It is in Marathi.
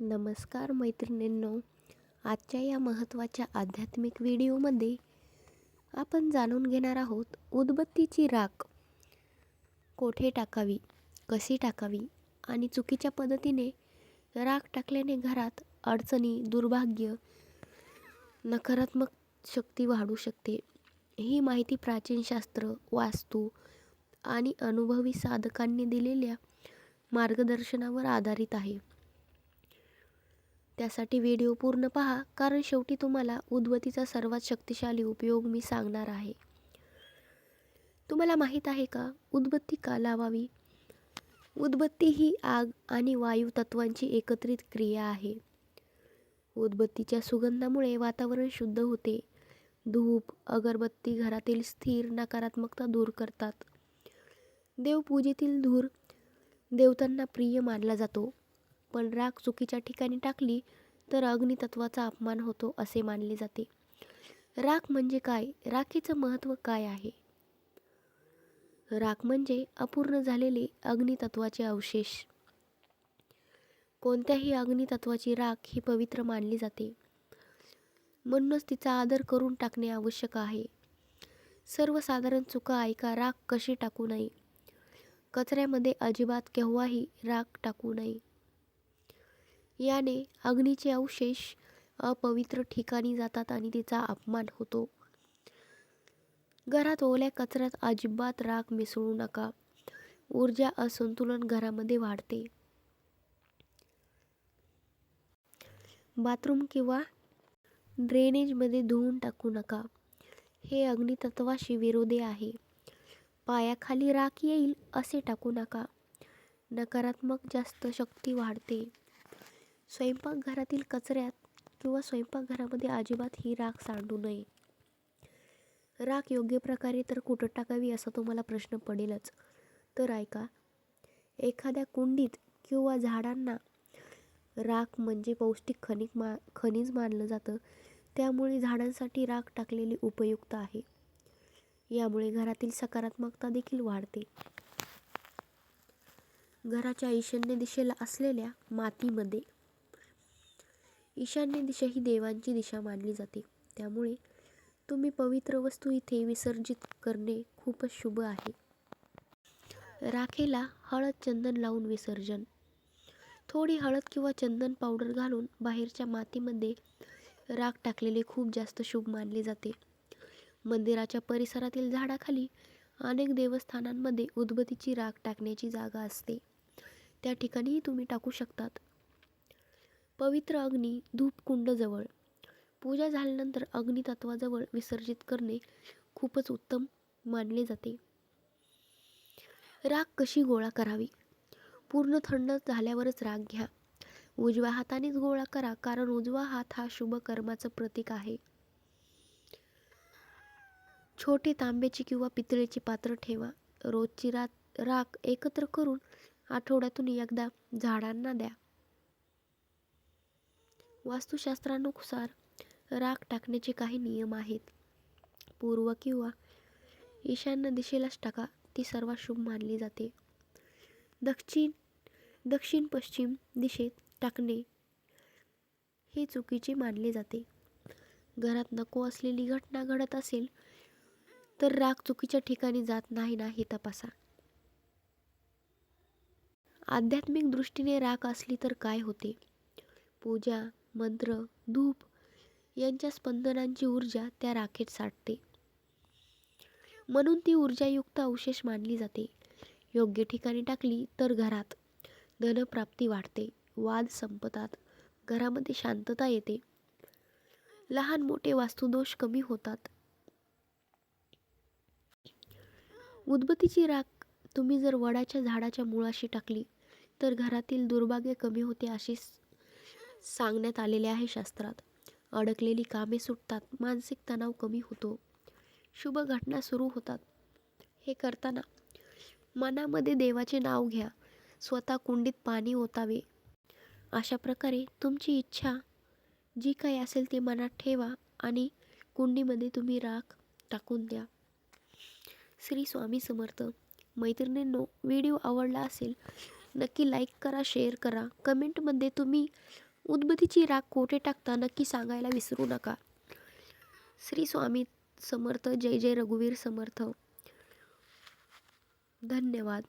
नमस्कार मैत्रिणींनो आजच्या या महत्त्वाच्या आध्यात्मिक व्हिडिओमध्ये आपण जाणून घेणार आहोत उदबत्तीची राख कोठे टाकावी कशी टाकावी आणि चुकीच्या पद्धतीने राख टाकल्याने घरात अडचणी दुर्भाग्य नकारात्मक शक्ती वाढू शकते. ही माहिती प्राचीन शास्त्र वास्तू आणि अनुभवी साधकांनी दिलेल्या मार्गदर्शनावर आधारित आहे. त्यासाठी व्हिडिओ पूर्ण पहा कारण शेवटी तुम्हाला उदबत्तीचा सर्वात शक्तिशाली उपयोग मी सांगणार आहे. तुम्हाला माहीत आहे का? उदबत्ती का लावावी? उदबत्ती ही आग आणि वायू तत्वांची एकत्रित क्रिया आहे. उदबत्तीच्या सुगंधामुळे वातावरण शुद्ध होते. धूप अगरबत्ती घरातील स्थिर नकारात्मकता दूर करतात. देवपूजेतील धूर देवतांना प्रिय मानला जातो. पण राख चुकीच्या ठिकाणी टाकली तर अग्नितत्वाचा अपमान होतो असे मानले जाते. राख म्हणजे काय? राखीचं महत्त्व काय आहे? राख म्हणजे अपूर्ण झालेले अग्नितत्वाचे अवशेष. कोणत्याही अग्नितत्वाची राख ही पवित्र मानली जाते. म्हणूनच तिचा आदर करून टाकणे आवश्यक आहे. सर्वसाधारण चुका ऐका राख कशी टाकू नये? कचऱ्यामध्ये अजिबात केव्हाही राख टाकू नये. याने अग्नीचे अवशेष अपवित्र ठिकाणी जातात आणि तिचा अपमान होतो. घरात ओल्या कचऱ्यात अजिबात राख मिसळू नका. ऊर्जा असंतुलन घरामध्ये वाढते. बाथरूम किंवा ड्रेनेजमध्ये धुवून टाकू नका. हे अग्नितत्वाशी विरोधी आहे. पायाखाली राख येईल असे टाकू नका. नकारात्मक जास्त शक्ती वाढते. स्वयंपाकघरातील कचऱ्यात किंवा स्वयंपाकघरामध्ये अजिबात ही राख सांडू नये. राख योग्य प्रकारे तर कुठं टाकावी असा तुम्हाला प्रश्न पडेलच. तर ऐका एखाद्या कुंडीत किंवा झाडांना राख म्हणजे पौष्टिक खनिक मा खनिज मानलं जातं त्यामुळे झाडांसाठी राख टाकलेली उपयुक्त आहे. यामुळे घरातील सकारात्मकता देखील वाढते. घराच्या ईशान्य दिशेला असलेल्या मातीमध्ये ईशान्य दिशा ही देवांची दिशा मानली जाते. त्यामुळे तुम्ही पवित्र वस्तू इथे विसर्जित करणे खूपच शुभ आहे. राखेला हळद चंदन लावून विसर्जन. थोडी हळद किंवा चंदन पावडर घालून बाहेरच्या मातीमध्ये राख टाकलेले खूप जास्त शुभ मानले जाते. मंदिराच्या परिसरातील झाडाखाली अनेक देवस्थानांमध्ये उदबत्तीची राख टाकण्याची जागा असते. त्या ठिकाणीही तुम्ही टाकू शकतात. पवित्र अग्नी धूपकुंडजवळ. पूजा झाल्यानंतर अग्नितत्वाजवळ विसर्जित करणे खूपच उत्तम मानले जाते. राख कशी गोळा करावी? पूर्ण थंड झाल्यावरच राग घ्या. उजव्या हातानेच गोळा करा कारण उजवा हात हा शुभ कर्माचं प्रतीक आहे. छोटे तांब्याची किंवा पितळेची पात्र ठेवा. रोजची रात राख एकत्र करून आठवड्यातून एकदा झाडांना द्या. वास्तुशास्त्रानुसार राख टाकण्याचे काही नियम आहेत. पूर्व किंवा ईशान्य दिशेलाच टाका ती सर्वात शुभ मानली जाते. दक्षिण दक्षिण पश्चिम दिशेत टाकणे हे चुकीचे मानले जाते. घरात नको असलेली घटना घडत असेल तर राग चुकीच्या ठिकाणी जात नाही ना हे तपासा. आध्यात्मिक दृष्टीने राख असली तर काय होते? पूजा मंत्र धूप यांच्या स्पंदनांची ऊर्जा त्या राखेत साठते. म्हणून ती ऊर्जायुक्त अवशेष मानली जाते. योग्य ठिकाणी टाकली तर घरात धनप्राप्ती वाढते. वाद संपतात. घरामध्ये शांतता येते. लहान मोठे वास्तुदोष कमी होतात. उदबत्तीची राख तुम्ही जर वडाच्या झाडाच्या मुळाशी टाकली तर घरातील दुर्भाग्य कमी होते अशी सांगण्यात आलेले आहे शास्त्रात. अडकलेली कामे सुटतात मानसिक तणाव कमी होतो. शुभ घटना सुरू होतात. हे करताना मनामध्ये देवाचे नाव घ्या. स्वतः कुंडीत पाणी ओतावे. अशा प्रकारे तुमची इच्छा जी काही असेल ती मनात ठेवा आणि कुंडीमध्ये तुम्ही राख टाकून द्या. श्री स्वामी समर्थ. मैत्रिणींनो व्हिडिओ आवडला असेल नक्की लाईक करा शेअर करा. कमेंटमध्ये तुम्ही उदबत्तीची राख कोठे टाकता नक्की सांगायला विसरू नका. श्री स्वामी समर्थ जय जय रघुवीर समर्थ. धन्यवाद.